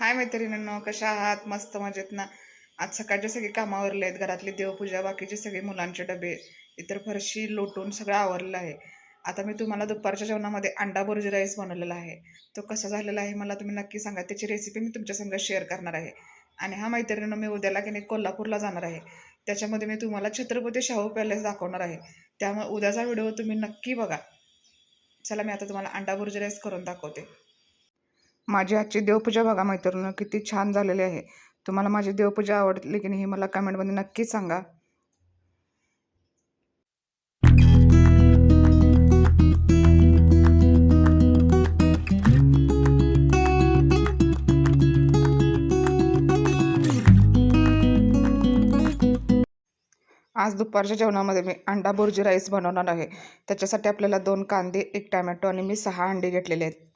हाय मैत्रिणींनो कशा आहात? मस्त मजेत ना? आज सकाळचे सगळे कामावरले आहेत घरातली देवपूजा बाकीचे सगळे मुलांचे डबे इतर फरशी लोटून सगळं आवरलेलं आहे. आता मी तुम्हाला दुपारच्या जेवणामध्ये अंडा बुर्जी राईस बनवलेला आहे. तो कसा झालेला आहे मला तुम्ही नक्की सांगा. त्याची रेसिपी मी तुमच्या संग शेअर करणार आहे. आणि हा मैत्रिणींनो मी उद्याला की नाही कोल्हापूरला जाणार आहे. त्याच्यामध्ये मी तुम्हाला छत्रपती शाहू पॅलेस दाखवणार आहे. त्यामुळे उद्याचा व्हिडिओ तुम्ही नक्की बघा. चला मी आता तुम्हाला अंडा बुर्जी राईस करून दाखवते. माझी आजची देवपूजा बघा मैत्रिणी किती छान झालेली आहे. तुम्हाला माझी देवपूजा आवडली की नाही हे मला कमेंटमध्ये नक्की सांगा. आज दुपारच्या जेवणामध्ये मी अंडा बुर्जी राईस बनवणार आहे. त्याच्यासाठी आपल्याला दोन कांदे एक टॅमॅटो आणि मी सहा अंडे घेतलेले आहेत.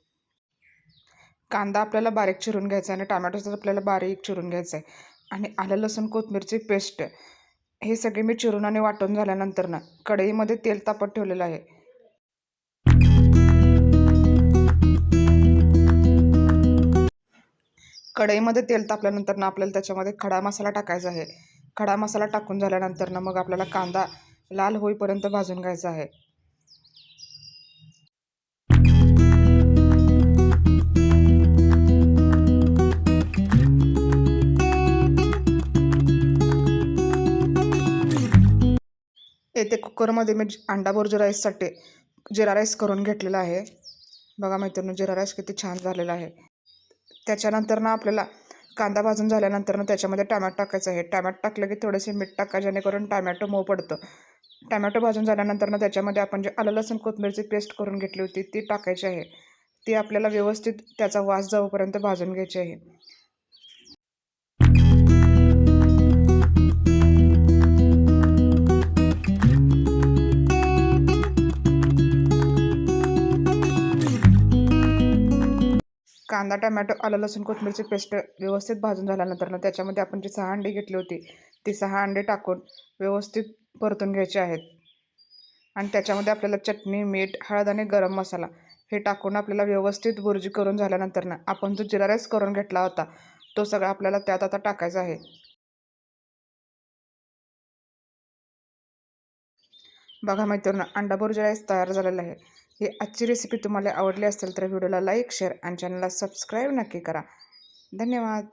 कांदा आपल्याला बारीक चिरून घ्यायचा आहे आणि टमॅटोचं आपल्याला बारीक चिरून घ्यायचं आहे. आणि आलं लसूण कोथमीरची पेस्ट हे सगळे मी चिरून आणि वाटून झाल्यानंतर ना कढईमध्ये तेल तापत ठेवलेलं आहे. कढईमध्ये तेल तापल्यानंतर ना आपल्याला त्याच्यामध्ये खडा मसाला टाकायचा आहे. खडा मसाला टाकून झाल्यानंतर ना मग आपल्याला कांदा लाल होईपर्यंत भाजून घ्यायचा आहे. येथे कुकरमध्ये मी अंडा बोर्ज राईससाठी जिरा राईस करून घेतलेला आहे. बघा मैत्रिणी जिरा राईस किती छान झालेला आहे. त्याच्यानंतर ना आपल्याला कांदा भाजून झाल्यानंतर ना त्याच्यामध्ये टमॅटो टाकायचं आहे. टमॅटो टाकलं की थोडेसे मीठ टाका जेणेकरून टॅमॅटो मऊ पडतं. टॅमॅटो भाजून झाल्यानंतर ना त्याच्यामध्ये आपण जे आलं लसूण कोथिंबीरची पेस्ट करून घेतली होती ती टाकायची आहे. ती आपल्याला व्यवस्थित त्याचा वास जाऊपर्यंत भाजून घ्यायची आहे. कांदा टमॅटो आलं लसूण कोथिंबीरची पेस्ट व्यवस्थित भाजून झाल्यानंतर ना त्याच्यामध्ये आपण जी सहा अंडी घेतली होती ती सहा अंडी टाकून व्यवस्थित परतून घ्यायचे आहेत. आणि त्याच्यामध्ये आपल्याला चटणी मीठ हळद आणि गरम मसाला हे टाकून आपल्याला व्यवस्थित भुर्जी करून झाल्यानंतर ना आपण जो जिरा राईस करून घेतला होता तो सगळा आपल्याला त्यात आता टाकायचा आहे. बघा मैत्रिणी अंडा भुर्जी राईस तयार झालेला आहे. ही आजची रेसिपी तुम्हाला आवडली असेल तर व्हिडिओला लाईक शेअर आणि चॅनलला सबस्क्राईब नक्की करा. धन्यवाद.